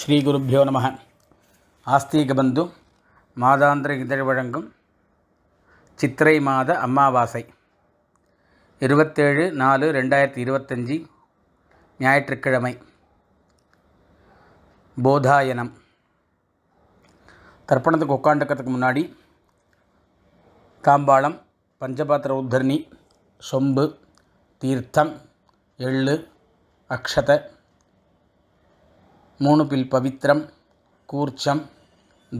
ஸ்ரீ குருப்பியோ நம. ஆஸ்தீக பந்து மாதாந்திர இதழ் வழங்கும் சித்திரை மாத அமாவாசை இருபத்தேழு நாலு ரெண்டாயிரத்தி இருபத்தஞ்சி ஞாயிற்றுக்கிழமை. போதாயனம். தர்ப்பணத்துக்கு உட்காந்துக்கிறதுக்கு முன்னாடி தாம்பாளம் பஞ்சபாத்திர உத்தரணி சொம்பு தீர்த்தம் எள்ளு அக்ஷதை மூணு பில் பவித்திரம் கூர்ச்சம்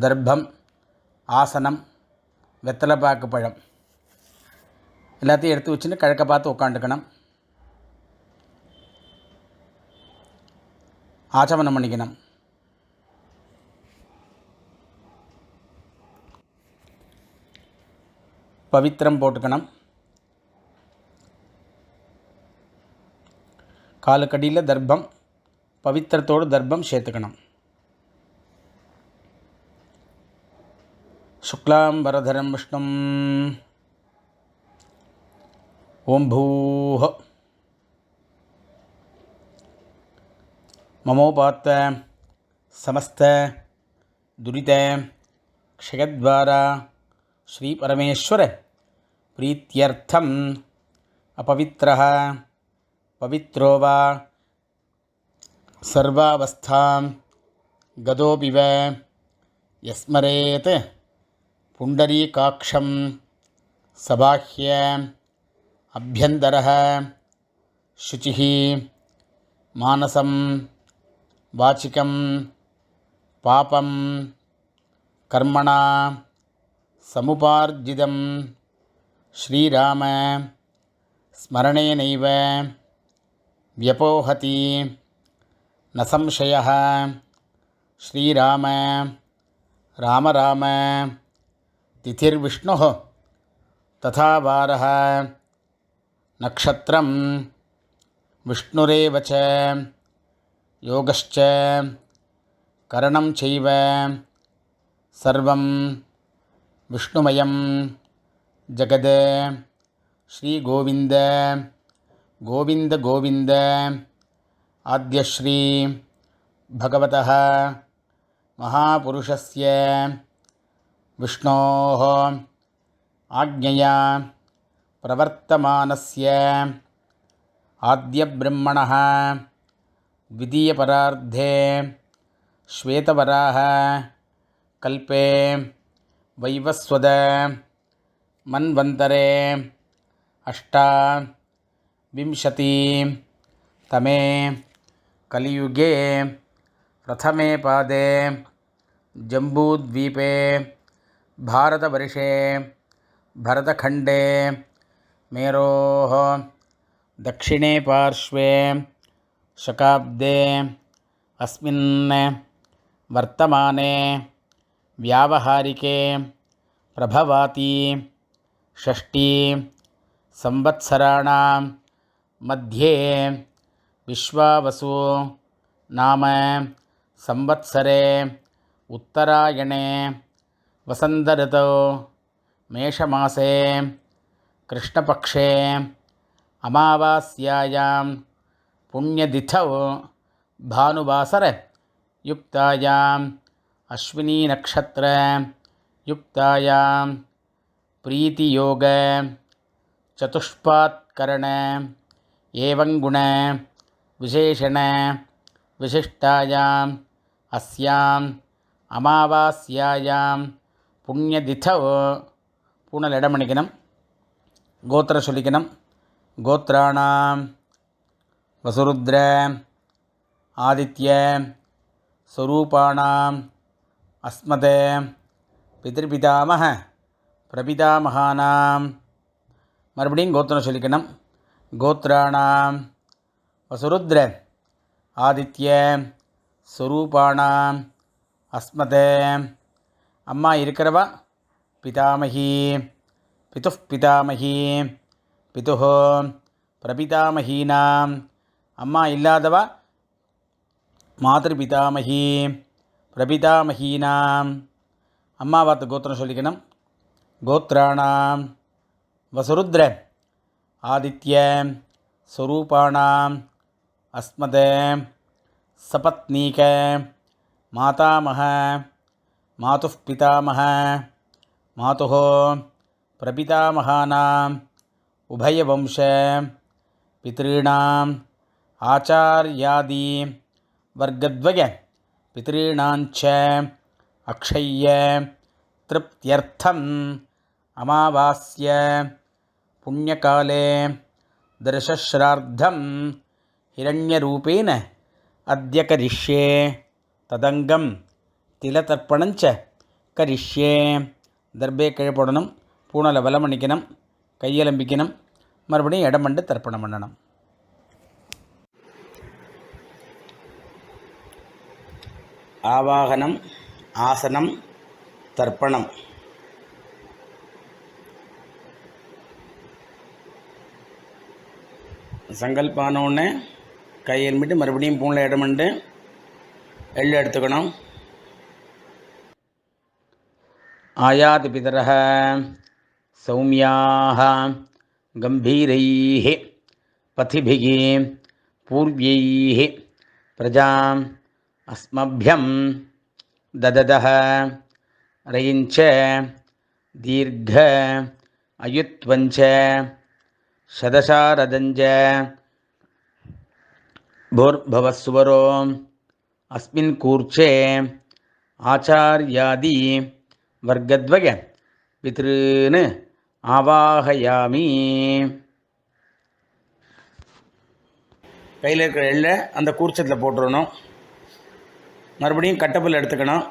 தர்ப்பம் ஆசனம் வெத்தலைப்பாக்கு பழம். எல்லாத்தையும் எடுத்து வச்சுன்னு கிழக்க பார்த்து உட்காந்துக்கணும் ஆச்சமனம் பண்ணிக்கணும். பவித்திரம் போட்டுக்கணும். காலுக்கடியில் தர்ப்பம் పవిత్రతోడు దర్భం శేతకణం శుక్లాంబరధరం విష్ణుం ఓం భూహ మమోపాత్త సమస్త దురిత క్షయద్వారా శ్రీ పరమేశ్వర ప్రీత్యర్థం అపవిత్ర పవిత్రో వా सर्वावस्थां गतोऽपि वा यस्मरेत् पुण्डरीकाक्षं सबाह्य अभ्यन्तरः शुचिः मानसं वाचिकं पापं कर्मणा समुपार्जितं श्रीराम स्मरणेनैव व्यपोहति ந சம்சய ஸ்ரீராம. ராம ராம. திதிர்விஷ்ணு. ததா வார நக்ஷத்திரம் விஷ்ணுரேவச்ச. யோகச்ச கரணம் செய்வ. சர்வம். விஷ்ணுமயம். ஜகத. ஸ்ரீகோவிந்த. கோவிந்த கோவிந்த. गोविन्द आद्यश्री भगवतः महापुरुषस्य विष्णोः आज्ञया प्रवर्तमानस्य आद्यब्रह्मणः द्वितीयपरार्धे श्वेतवराह कल्पे वैवस्वद मन्वन्तरे अष्टाविंशतितमे कलियुगे प्रथमे पादे, जम्बूद्वीपे, भारतवर्षे, भरतखण्डे, मेरोः, दक्षिणे पार्श्वे, शकाब्दे, अस्मिन् वर्तमाने, व्यावहारिके, प्रभवाति, षष्ठी, संवत्सराणां मध्ये। विश्वावसु नाम संवत्सरे उत्तरायणे वसन्तऋतौ मेषमासे कृष्णपक्षे अमावास्यायां पुण्यतिथौ भानुवासरयुक्तायाम् अश्विनीनक्षत्रयुक्तायां प्रीतियोग चतुष्पात्करण एवं गुण விசேஷண விசிஷ்டாயாம் அஸ்யாம் அமாவாஸ்யாயாம் புண்ணியதித்தோ பூனல் இடம் பண்ணிக்கணும் கோத்திர சொல்லிக்கணும் கோத்திராணாம் வசுருத்ர ஆதித்ய ஸ்வரூபாணாம் அஸ்மத பிதிருபிதாமக பிரபிதாமகானாம் மறுபடியும் கோத்திரம் சொல்லிக்கணும் கோத்திராணாம் வசுருத்ர. ஆதித்ய ஸ்வரூபாணாம் அஸ்மத. அம்மா இருக்கிறவா? பிதாமகி. பிது பிதாமகி. பிது பிரபிதாமகீனாம் அம்மா இல்லாதவா? மாதிருபிதாமகி பிரபிதாமகீனாம் அம்மா பார்த்து கோத்திரம் சொல்லிக்கணும். கோத்ராணாம் வசுருத்ர. ஆதித்ய ஸ்வரூபாணாம் अस्मद सपत्नीक मातामह, मातुः पितामह, मातुः प्रपितामहानाम् उभयवंश, पितॄणाम्, आचार्यादि वर्गद्वय पितॄणाञ्च अक्षय्य तृप्त्यर्थम्, अमावास्य, पुण्यकाले दर्शश्राद्धं हिरण्यरूपेण अद्य करिष्ये तदङ्गं तिलतर्पणञ्च கரிஷ்யே தர்பே கீழே போடணும் பூனலை வலம் பண்ணிக்கணும் கையெலம்பிக்கணும் மறுபடியும் இடம் பண்ணி தர்ப்பணம் பண்ணணும் ஆவாகனம் ஆசனம் தர்ப்பணம் சங்கல்பானோடனே கை எலும்பிட்டு மறுபடியும் பூனில் இடம் பண்ணி எள்ளு எடுத்துக்கணும் आयाति पितरः सौम्याः गम्भीरैः पथिभिः पूर्व्यैः प्रजाम् अस्मभ्यं दददः रयिञ्च दीर्घ अयुत्वञ्च शदशारदञ्च भूर्भवस्वरो अस्मिन् कूर्चे आचार्यादि வர்க்கத்வய பித்ருன்னு ஆவாகயாமி கையில் இருக்கிற எள்ளை அந்த கூர்ச்சத்தில் போட்டுடணும் மறுபடியும் கட்டப்புல் எடுத்துக்கணும்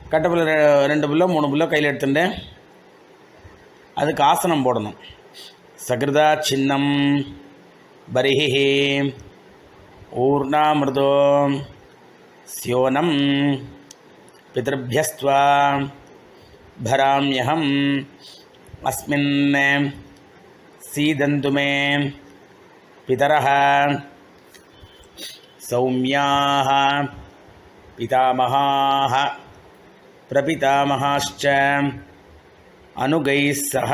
கட்டப்புல் ரெ- ரெண்டு புல்லோ மூணு புல்லோ கையில் எடுத்துட்டேன் அதுக்கு ஆசனம் போடணும் சகிருதா சின்னம் बर्हिः ऊर्णामृदो स्योनं पितृभ्यस्त्वा भराम्यहम् अस्मिन् सीदन्तु मे पितरः सौम्याः पितामहाः प्रपितामहाश्च अनुगैः सह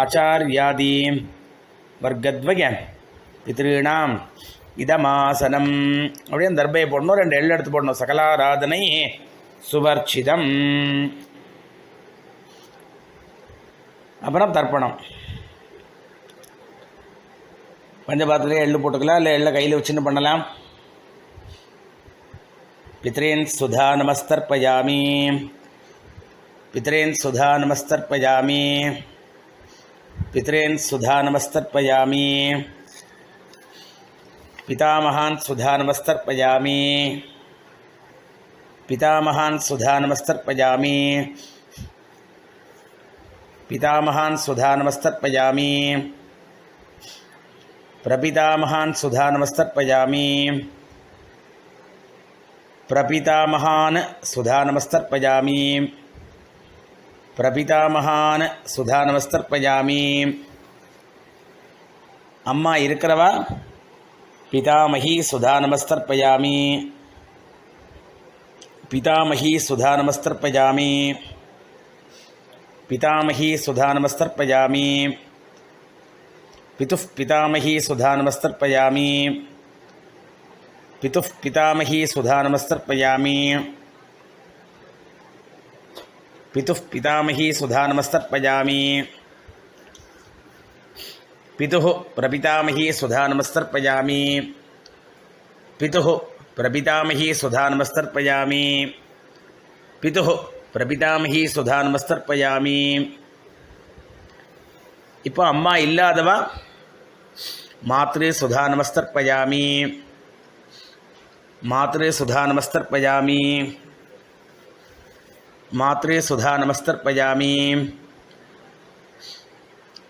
आचार्यादिं வர்க்கத்வய பித்ரீணாம் இதமாசனம். அப்படியே தர்பையை போடணும் ரெண்டு எள் எடுத்து போடணும். சகலாராதனை சுவர்ச்சிதம். அப்புறம் தர்ப்பணம். பஞ்சபாத்திரத்தில் எள்ளு போட்டுக்கலாம் இல்லை எள்ள கையில் வச்சுன்னு பண்ணலாம்? பித்ரேன் சுதா நமஸ்தர்ப்பயாமி. பித்ரேன் சுதா நமஸ்தர்ப்பயாமி. पितरेन् सुधानमस्तर्पयामि पितामहान् सुधानमस्तर्पयामि पितामहान् सुधानमस्तर्पयामि पितामहान् सुधानमस्तर्पयामि प्रपितामहान् सुधानमस्तर्पयामि प्रपितामहान् सुधानमस्तर्पयामि பிரபிதாமகான சுதா நமஸ்தர்பயாமி அம்மா இருக்கிறவா? பிதாமகி சுதா நமஸ்தர்பயாமி பிதாமகி சுதா நமஸ்தர்பயாமி பிதாமகி சுதா நமஸ்தர்பயாமி பிதுः பிதாமகி சுதா நமஸ்தர்பயாமி பிதுः பிதாமகி சுதா நமஸ்தர்பயாமி பிதுः பிதாமகி சுதாநமஸ்தர்ப்பயாமி பிதுः பிரபிதாமகி சுதாநமஸ்தர்ப்பயாமி பிதுः பிரபிதாமகி சுதாநமஸ்தர்ப்பயாமி பிதுः பிரபிதாமகி சுதாநமஸ்தர்ப்பயாமி இப்போ அம்மா இல்லாதவா மாத்ரு சுதாநமஸ்தர்ப்பயாமி மாத்ரு சுதாநமஸ்தர்ப்பயாமி मातृ सुधा नमस्तर्पयामी।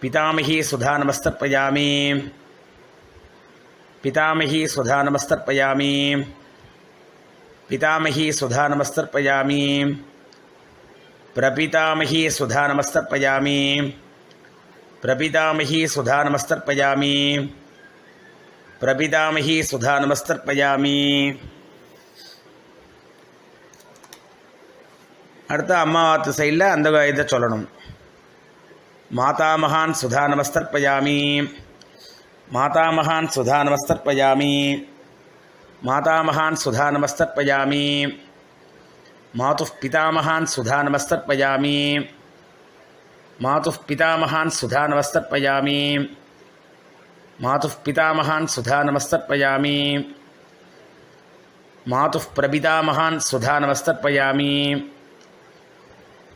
पितामही सुधा नमस्तर्पयामी। पितामही सुधा नमस्तर्पयामी। पितामही सुधा नमस्तर्पयामी। प्रपितामही सुधा नमस्तर्पयामी। प्रपितामही सुधा नमस्तर्पयामी। प्रपितामही सुधा नमस्तर्पयामी। அடுத்து அம்மாவாத்து சைடில் அந்த இதை சொல்லணும். மாதாமகான் சுதா நமஸ்தர்ப்பயாமி. மாதாமகான் சுதா நமஸ்தர்ப்பயாமி. மாதாமகான் சுதா நமஸ்தர்ப்பயாமி. மாது பிதாமகான் சுதா நமஸ்தர்ப்பயாமி. மாது பிதாமகான் சுதா நமஸ்தர்ப்பயாமி. மாது பிதாமகான் சுதா நமஸ்தர்ப்பயாமி. மாது பிரபிதாமகான் சுதா நமஸ்தர்ப்பயாமி.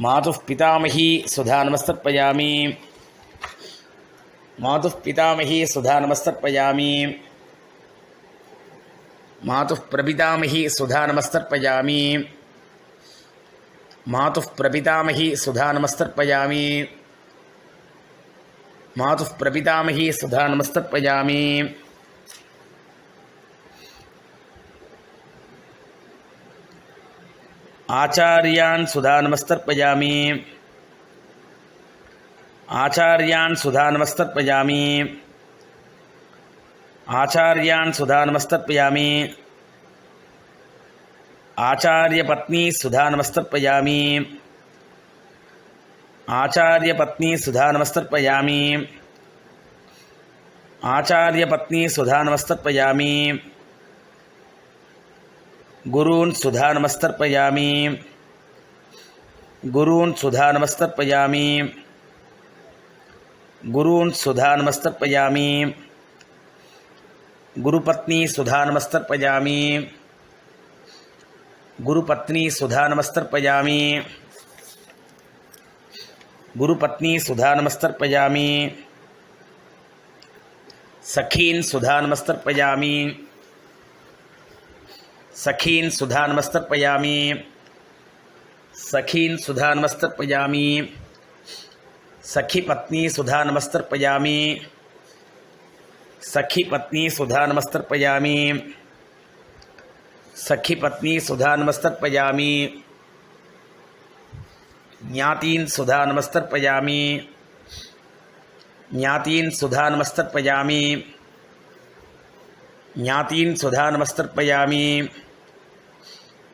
मातु पितामही सुधा नमस्तर्पयामि। मातु पितामही सुधा नमस्तर्पयामि। मातु प्रपितामही सुधा नमस्तर्पयामि। मातु प्रपितामही सुधा नमस्तर्पयामि। मातु प्रपितामही सुधा नमस्तर्पयामि। आचार्यान् सुधानमस्तर्पयामि। आचार्यान् सुधानमस्तर्पयामि। आचार्यान् सुधानमस्तर्पयामि। आचार्यपत्नी सुधानमस्तर्पयामि। आचार्यपत्नी सुधानमस्तर्पयामि। आचार्यपत्नी सुधानमस्तर्पयामि। गुरून् सुधानमस्तर्पयामि। गुरून् सुधानमस्तर्पयामि। गुरून् सुधानमस्तर्पयामि। गुरुपत्नी सुधानमस्तर्पयामि। गुरुपत्नी सुधानमस्तर्पयामि। गुरुपत्नी सुधानमस्तर्पयामि। सखीन् सुधानमस्तर्पयामि। सखीन सुधा नमस्तर्पयामी सखीन सुधा नमस्तर्पयामी सखी पत्नी सुधा नमस्तर्पयामी सखी पत्नी सुधा नमस्तर्पयामी सखी पत्नी सुधा नमस्तर्पयामी ज्ञातीन सुधा नमस्तर्पयामी ज्ञातीन सुधा नमस्तर्पयामी ज्ञातीन सुधा नमस्तर्पयामी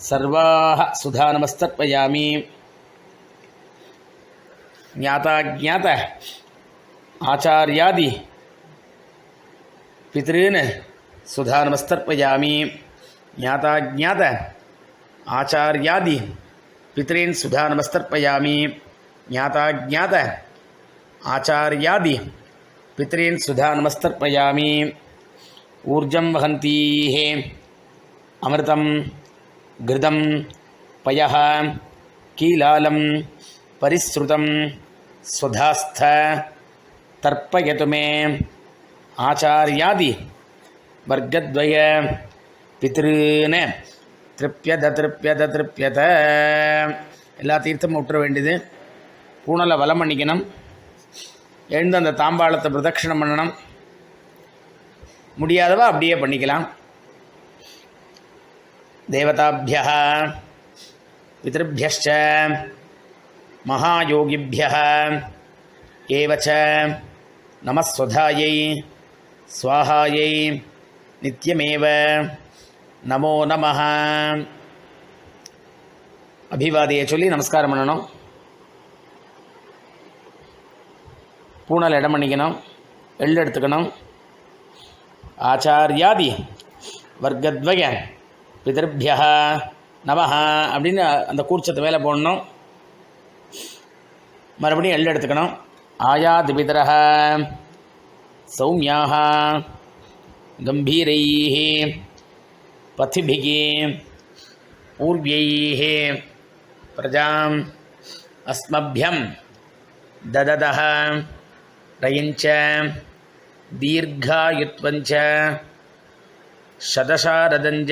सर्वाः सुधानमस्तर्पयामि ज्ञाताज्ञात आचार्यादि, पितॄन् सुधानमस्तर्पयामि ज्ञाताज्ञात आचार्यादि, पितॄन् सुधानमस्तर्पयामि ज्ञाताज्ञात आचार्यादि, पितॄन् सुधानमस्तर्पयामि ऊर्जं वहन्तीः अमृतं கிருதம் பய கீலாலம் பரிஸ்ருதம் ஸ்வதாஸ்த தர்ப்பயதுமே ஆச்சாரியாதி வர்க்கத்வய பித்ருன்னு திருப்யத திருப்யத திருப்பியத எல்லா தீர்த்தமும் விட்டுற வேண்டியது. பூனலை வலம் பண்ணிக்கணும். எழுந்து அந்த தாம்பாளத்தை பிரதட்சிணம் பண்ணணும். முடியாதவா அப்படியே பண்ணிக்கலாம். देवताभ्य पितृभ्यश्च महायोगिभ्यः एव च नमस्वधायै स्वाहायै नित्यमेव நமோ நம அபிவாதியை சொல்லி நமஸ்காரம் பண்ணணும் பூனல் இடம் பண்ணிக்கணும் எள் எடுத்துக்கணும் ஆச்சாரியாதி வர்க்கத்வய பிதர்பியா நமஹ அப்படின்னு அந்த கூர்ச்சத்தை மேலே போடணும் மறுபடியும் எள் எடுத்துக்கணும் ஆயாதி பிதரஹ சௌமியாக गम्भीरैः पथिभिः पूर्व्यैः प्रजाम् अस्मभ्यं ददतः रयञ्च दीर्घायुत्वञ्च शतशारदञ्च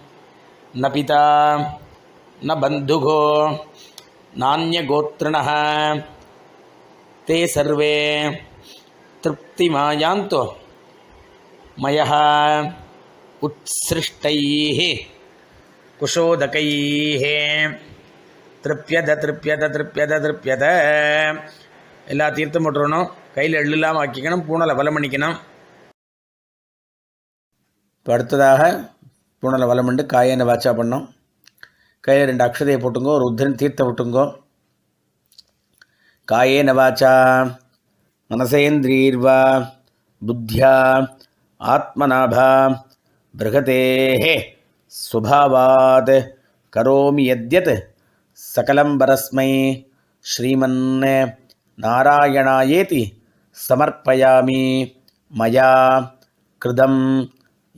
ந பிதா ந பந்துகோ நானியகோத்திரண தே சர்வே திருப்திமாயாந்தோ मयः उत्सृष्टैः कुशोदकैः திருப்பியத திருப்பியத திருப்பியத திருப்பியத எல்லா தீர்த்தம் போட்டுறணும் கையில் எள்ளு இல்லாமல் ஆக்கிக்கணும் பூனலை வலம் பண்ணிக்கணும் இப்போ அடுத்ததாக பூனல வலமுண்டு காயான்னு வாட்சா பண்ணோம். கையில் ரெண்டு அக்ஷதையை போட்டுங்கோ ஒரு உத்திரன் தீர்த்த விட்டுங்கோ. காயேன வாச்சா மனசேந்திரீர்வா புத்தியா ஆத்மநாபா பிருகதே சுபாவாத் கரோமி யத்யத் சகலம் பரஸ்மை ஸ்ரீமன் நாராயணாயேதி சமர்ப்பயாமி மயா கிருதம்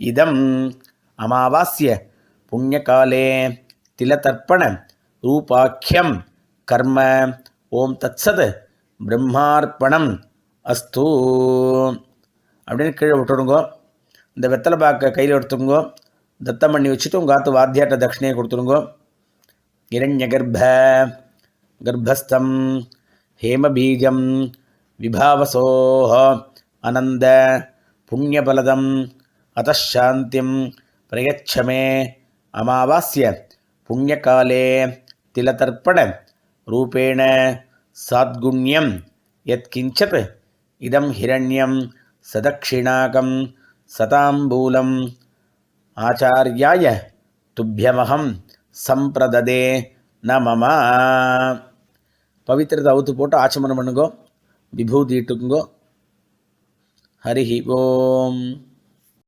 இதம். அமாவாஸ்ய புண்ணியகாலே திலதர்ப்பண ரூபாக்கியம் கர்ம ஓம் தத்சத் பிரம்மார்ப்பணம் அஸ்து. அப்படின்னு கீழே விட்டுடுங்கோ. இந்த வெத்தலை பாக்கை கையில் எடுத்துங்கோ தத்தம் பண்ணி வச்சுட்டு உங்கள் ஆத்து வாத்தியாட்ட தட்சிணையை கொடுத்துருங்கோ இரண்ய கர்ப்ப கர்ப்பஸ்தம் ஹேமபீஜம் விபாவசோஹ அனந்த புண்ணியபலதம் அத்தாந்தியம் பிரயச்சமே அமாவாஸ்ய புண்ணியகாலே திலதர்ப்பண ரூபேண சாத்குண்யம் யத்கிஞ்சத் இதம் ஹிரண்யம் சதக்ஷிணாகம் சதாம்பூலம் ஆச்சாரியாய துப்பியமகம் சம்பிரததே நமமா பவித்திரத்தை அவுத்து போட்டு ஆச்சமனம் பண்ணுங்கோ விபூதி இட்டுக்குங்கோ. ஹரி ஓம்.